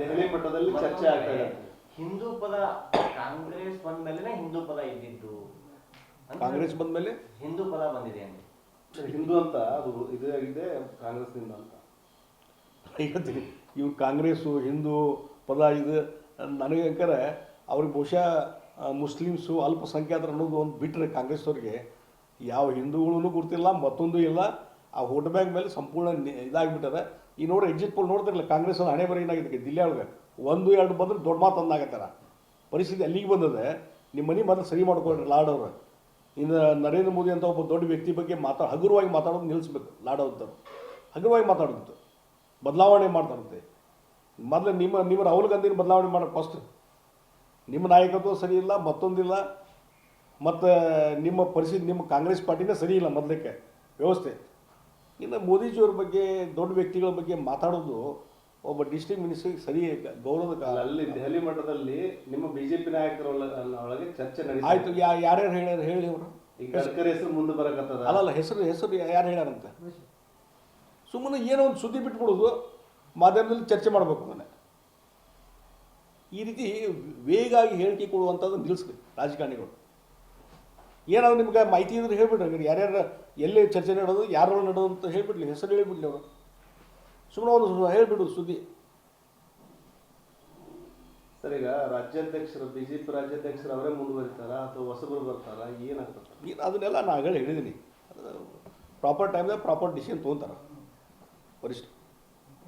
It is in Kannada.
ದೆಹಲಿ ಮಟ್ಟದಲ್ಲಿ ಚರ್ಚೆ ಆಗ್ತಾ ಇದೆ. ಹಿಂದೂ ಪದ ಕಾಂಗ್ರೆಸ್ ಬಂದ ಮೇಲೆ ಹಿಂದೂ ಪದ ಇದ್ದಿದ್ದು. ಕಾಂಗ್ರೆಸ್ ಬಂದ ಮೇಲೆ ಹಿಂದೂ ಪದ ಬಂದಿದೆ ಅಂತ ಹಿಂದೂ ಅಂತ ಅದು ಇದೇ ಆಗಿದೆ ಕಾಂಗ್ರೆಸ್ನಿಂದ ಅಂತ. ಹೇಳ್ತೀನಿ ಇವ್ರು ಕಾಂಗ್ರೆಸ್ಸು ಹಿಂದೂ ಪದ ಇದು ನನಗೆ ಅಂಕರ ಅವ್ರಿಗೆ ಬಹುಶಃ ಮುಸ್ಲಿಮ್ಸು ಅಲ್ಪಸಂಖ್ಯಾತರು ಅನ್ನೋದು ಒಂದು ಬಿಟ್ಟರೆ ಕಾಂಗ್ರೆಸ್ನವ್ರಿಗೆ ಯಾವ ಹಿಂದೂಗಳೂ ಗುರ್ತಿಲ್ಲ ಮತ್ತೊಂದು ಇಲ್ಲ. ಆ ವೋಟ್ ಬ್ಯಾಂಕ್ ಮೇಲೆ ಸಂಪೂರ್ಣ ಇದಾಗ್ಬಿಟ್ಟದೆ. ಈ ನೋಡಿ ಎಕ್ಸಿಟ್ ಪೋಲ್ ನೋಡ್ತಿರಲ್ಲ ಕಾಂಗ್ರೆಸ್ ಹಣೆ ಬರೀ ಏನಾಗಿದೆ ದಿಲ್ಲಿ ಒಳಗೆ ಒಂದು, ಎರಡು ಬಂದ್ರೆ ದೊಡ್ಡ ಮಾತು ಅಂದಾಗತ್ತಾರ. ಪರಿಸ್ಥಿತಿ ಅಲ್ಲಿಗೆ ಬಂದದೆ ನಿಮ್ಮ ಮನೆ ಮಾತ್ರ ಸರಿ ಮಾಡ್ಕೊಳ್ರಿ ಲಾಡ್ ಅವರು. ಇನ್ನು ನರೇಂದ್ರ ಮೋದಿ ಅಂತ ಒಬ್ಬ ದೊಡ್ಡ ವ್ಯಕ್ತಿ ಬಗ್ಗೆ ಮಾತಾ, ಹಗುರವಾಗಿ ಮಾತಾಡೋದು ನಿಲ್ಲಿಸ್ಬೇಕು ಲಾಡೋದಂಥವ್ರು ಹಗುರವಾಗಿ ಮಾತಾಡೋದು ಬದಲಾವಣೆ ಮಾಡ್ತಾರಂತೆ. ಮೊದಲು ನಿಮ್ಮ ನಿಮ್ಮ ರಾಹುಲ್ ಗಾಂಧಿನ ಬದಲಾವಣೆ ಮಾಡೋದು ಫಸ್ಟ್ ನಿಮ್ಮ ನಾಯಕತ್ವ ಸರಿ ಇಲ್ಲ, ಮತ್ತೊಂದಿಲ್ಲ. ಮತ್ತು ನಿಮ್ಮ ಪರಿಸ್ಥಿತಿ, ನಿಮ್ಮ ಕಾಂಗ್ರೆಸ್ ಪಾರ್ಟಿನೇ ಸರಿ ಇಲ್ಲ ಮೊದಲಕ್ಕೆ. ವ್ಯವಸ್ಥೆ. ಇನ್ನು ಮೋದಿಜಿಯವ್ರ ಬಗ್ಗೆ ದೊಡ್ಡ ವ್ಯಕ್ತಿಗಳ ಬಗ್ಗೆ ಮಾತಾಡೋದು ಒಬ್ಬ ಡಿಸ್ಟ್ರಿಕ್ಟ್ ಮಿನಿಸ್ಟ್ರಿಗೆ ಸರಿ ಗೌರವದ ಕಾಲ ಅಲ್ಲಿ ದೆಹಲಿ ಮಟ್ಟದಲ್ಲಿ ನಿಮ್ಮ ಬಿಜೆಪಿ ನಾಯಕರ ಒಳ- ಒಳಗೆ ಚರ್ಚೆ ನಡೆಸಿ ಆಯ್ತು ಯಾರ್ಯಾರು ಹೇಳ್ಯಾರ ಹೇಳಿ ಅವರು ಈಗ ಗಡ್ಕರಿ ಹೆಸರು ಮುಂದೆ ಬರಕತ್ತದ? ಅಲ್ಲ ಹೆಸರು ಹೆಸರು ಯಾರು ಹೇಳ್ಯಾರಂತ? ಸುಮ್ಮನೆ ಏನೋ ಒಂದು ಸುದ್ದಿ ಬಿಟ್ಬಿಡೋದು ಮಾಧ್ಯಮದಲ್ಲಿ ಚರ್ಚೆ ಮಾಡಬೇಕು ಮನೆ. ಈ ರೀತಿ ವೇಗಾಗಿ ಹೇಳಿಕೆ ಕೊಡುವಂಥದ್ದು ನಿಲ್ಲಿಸ್ಬೇಕು ರಾಜಕಾರಣಿಗಳು. ಏನಾದ್ರು ನಿಮ್ಗೆ ಮಾಹಿತಿ ಇದ್ರೆ ಹೇಳ್ಬಿಡ್ರಿ. ಹಂಗಾರೆ ಯಾರ್ಯಾರು ಎಲ್ಲಿ ಚರ್ಚೆ ನಡೋದು ಯಾರು ನಡೋದು ಅಂತ ಹೇಳ್ಬಿಡ್ಲಿ. ಹೆಸರು ಹೇಳ್ಬಿಡ್ಲಿ ಅವರು. ಸುಮ್ಮನೆ ಒಂದು ಹೇಳ್ಬಿಡು ಸುದ್ದಿ. ಸರ್ ಈಗ ರಾಜ್ಯಾಧ್ಯಕ್ಷರು ಬಿಜೆಪಿ ರಾಜ್ಯಾಧ್ಯಕ್ಷರು ಅವರೇ ಮುಂದುವರಿತಾರ ಅಥವಾ ಹೊಸಬರು ಬರ್ತಾರ? ಏನಾಗ್ತದೆ? ನೀನು ಅದನ್ನೆಲ್ಲ ನಾನು ಹೇಳಿ ಹೇಳಿದ್ದೀನಿ ಪ್ರಾಪರ್ ಟೈಮ್ದಾಗ ಪ್ರಾಪರ್ ಡಿಸಿಷನ್ ತೊಗೊತಾರೆ. ವರಿಷ್ಠ